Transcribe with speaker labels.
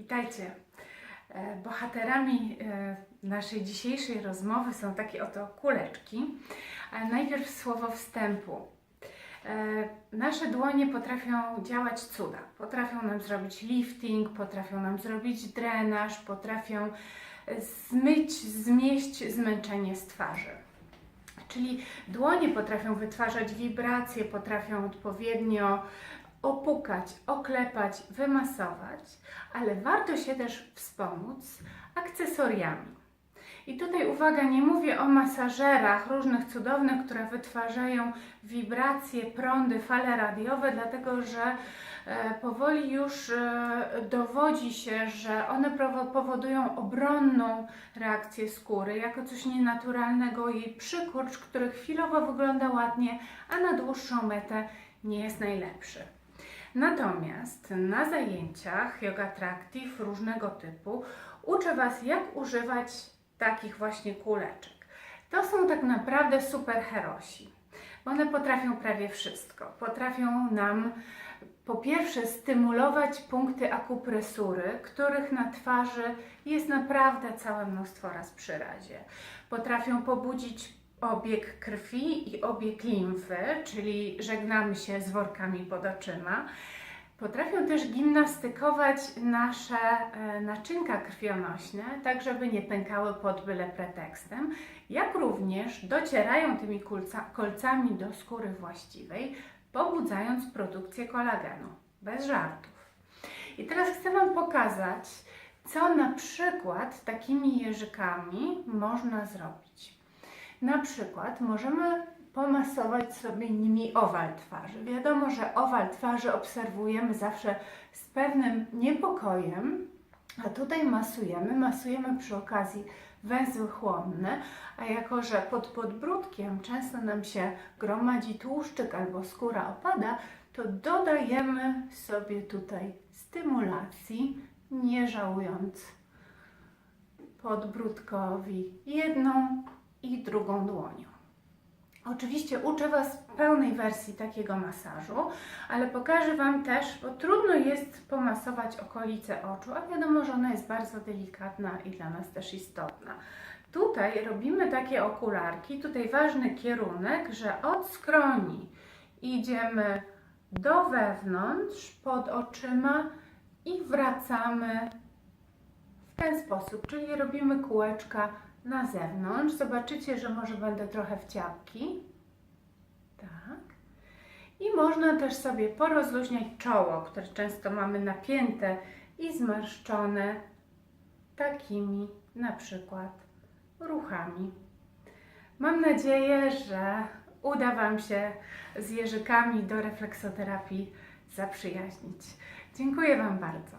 Speaker 1: Witajcie. E, Bohaterami e, naszej dzisiejszej rozmowy są takie oto kuleczki. Ale najpierw słowo wstępu. E, Nasze dłonie potrafią działać cuda. Potrafią nam zrobić lifting, potrafią nam zrobić drenaż, potrafią e, zmyć, zmieść zmęczenie z twarzy. Czyli dłonie potrafią wytwarzać wibracje, potrafią odpowiednio opukać, oklepać, wymasować, ale warto się też wspomóc akcesoriami. I tutaj uwaga, nie mówię o masażerach różnych cudownych, które wytwarzają wibracje, prądy, fale radiowe, dlatego że e, powoli już e, dowodzi się, że one powodują obronną reakcję skóry, jako coś nienaturalnego, jej przykurcz, który chwilowo wygląda ładnie, a na dłuższą metę nie jest najlepszy. Natomiast na zajęciach Yoga Attractive różnego typu uczę Was, jak używać takich właśnie kuleczek. To są tak naprawdę superherosi. One potrafią prawie wszystko. Potrafią nam po pierwsze stymulować punkty akupresury, których na twarzy jest naprawdę całe mnóstwo raz przy razie. Potrafią pobudzić obieg krwi i obieg limfy, czyli żegnamy się z workami pod oczyma. Potrafią też gimnastykować nasze e, naczynka krwionośne, tak żeby nie pękały pod byle pretekstem, jak również docierają tymi kolcami do skóry właściwej, pobudzając produkcję kolagenu. Bez żartów. I teraz chcę Wam pokazać, co na przykład takimi jeżykami można zrobić. Na przykład możemy pomasować sobie nimi owal twarzy. Wiadomo, że owal twarzy obserwujemy zawsze z pewnym niepokojem, a tutaj masujemy, masujemy przy okazji węzły chłonne, a jako, że pod podbródkiem często nam się gromadzi tłuszczyk albo skóra opada, to dodajemy sobie tutaj stymulacji, nie żałując podbródkowi jedną i drugą dłonią. Oczywiście uczę Was pełnej wersji takiego masażu, ale pokażę Wam też, bo trudno jest pomasować okolice oczu, a wiadomo, że ona jest bardzo delikatna i dla nas też istotna. Tutaj robimy takie okularki, tutaj ważny kierunek, że od skroni idziemy do wewnątrz, pod oczyma i wracamy w ten sposób, czyli robimy kółeczka na zewnątrz. Zobaczycie, że może będę trochę w ciapki. Tak. I można też sobie porozluźniać czoło, które często mamy napięte i zmarszczone takimi na przykład ruchami. Mam nadzieję, że uda Wam się z jeżykami do refleksoterapii zaprzyjaźnić. Dziękuję Wam bardzo.